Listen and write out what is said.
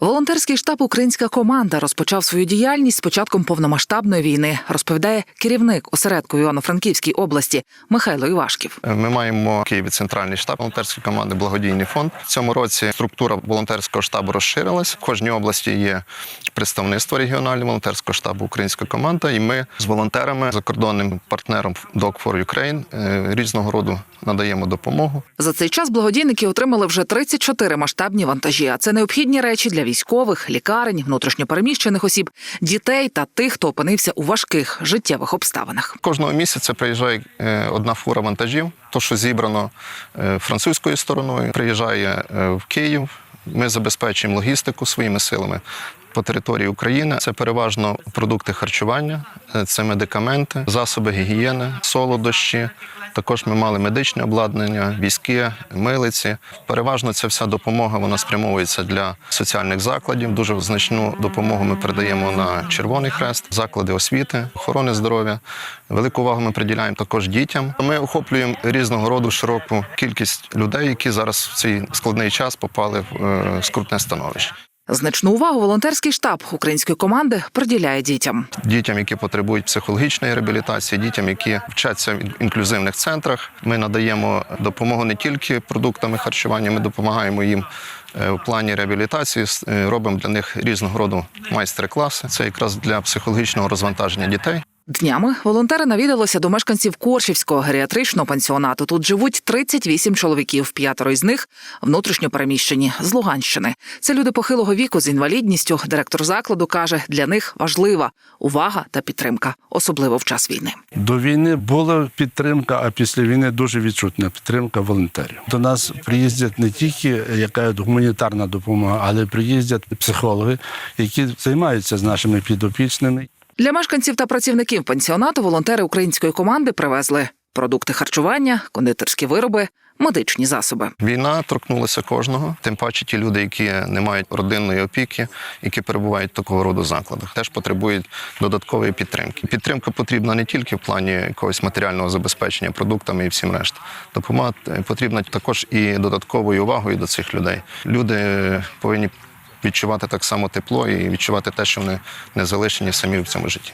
Волонтерський штаб Українська команда розпочав свою діяльність з початком повномасштабної війни, розповідає керівник осередку Івано-Франківській області Михайло Івашків. Ми маємо в Києві центральний штаб волонтерської команди Благодійний фонд. В цьому році структура волонтерського штабу розширилась. В кожній області є представництво регіонального волонтерського штабу Українська команда. І ми з волонтерами, закордонним партнером Dog for Ukraine е, різного роду надаємо допомогу. За цей час благодійники отримали вже 34 масштабні вантажі. А це необхідні речі для військових, лікарень, внутрішньопереміщених осіб, дітей та тих, хто опинився у важких життєвих обставинах. Кожного місяця приїжджає е, одна фура вантажів. То, що зібрано е, французькою стороною, приїжджає е, в Київ. Ми забезпечуємо логістику своїми силами. По території України це переважно продукти харчування, це медикаменти, засоби гігієни, солодощі. Також ми мали медичне обладнання, візки, милиці. Переважно ця вся допомога вона спрямовується для соціальних закладів. Дуже значну допомогу ми передаємо на Червоний Хрест, заклади освіти, охорони здоров'я. Велику увагу ми приділяємо також дітям. Ми охоплюємо різного роду широку кількість людей, які зараз в цей складний час попали в е, скрутне становище. Значну увагу волонтерський штаб української команди приділяє дітям. Дітям, які потребують психологічної реабілітації, дітям, які вчаться в інклюзивних центрах. Ми надаємо допомогу не тільки продуктами харчування, ми допомагаємо їм е, в плані реабілітації, е, робимо для них різного роду майстер-класи. Це якраз для психологічного розвантаження дітей. Днями волонтери навідалися до мешканців Коршівського геріатричного пансіонату. Тут живуть 38 чоловіків, п'ятеро із них внутрішньо переміщені з Луганщини. Це люди похилого віку з інвалідністю. Директор закладу каже, для них важлива увага та підтримка, особливо в час війни. До війни була підтримка, а після війни дуже відчутна підтримка волонтерів. До нас приїздять не тільки яка гуманітарна допомога, але приїздять психологи, які займаються з нашими підопічними. Для мешканців та працівників пансіонату волонтери української команди привезли продукти харчування, кондитерські вироби, медичні засоби. Війна торкнулася кожного, тим паче ті люди, які не мають родинної опіки, які перебувають в такого роду закладах, теж потребують додаткової підтримки. Підтримка потрібна не тільки в плані якогось матеріального забезпечення продуктами і всім решта. Допомога потрібна також і додатковою увагою до цих людей. Люди повинні відчувати так само тепло і відчувати те, що вони не залишені самі в цьому житті.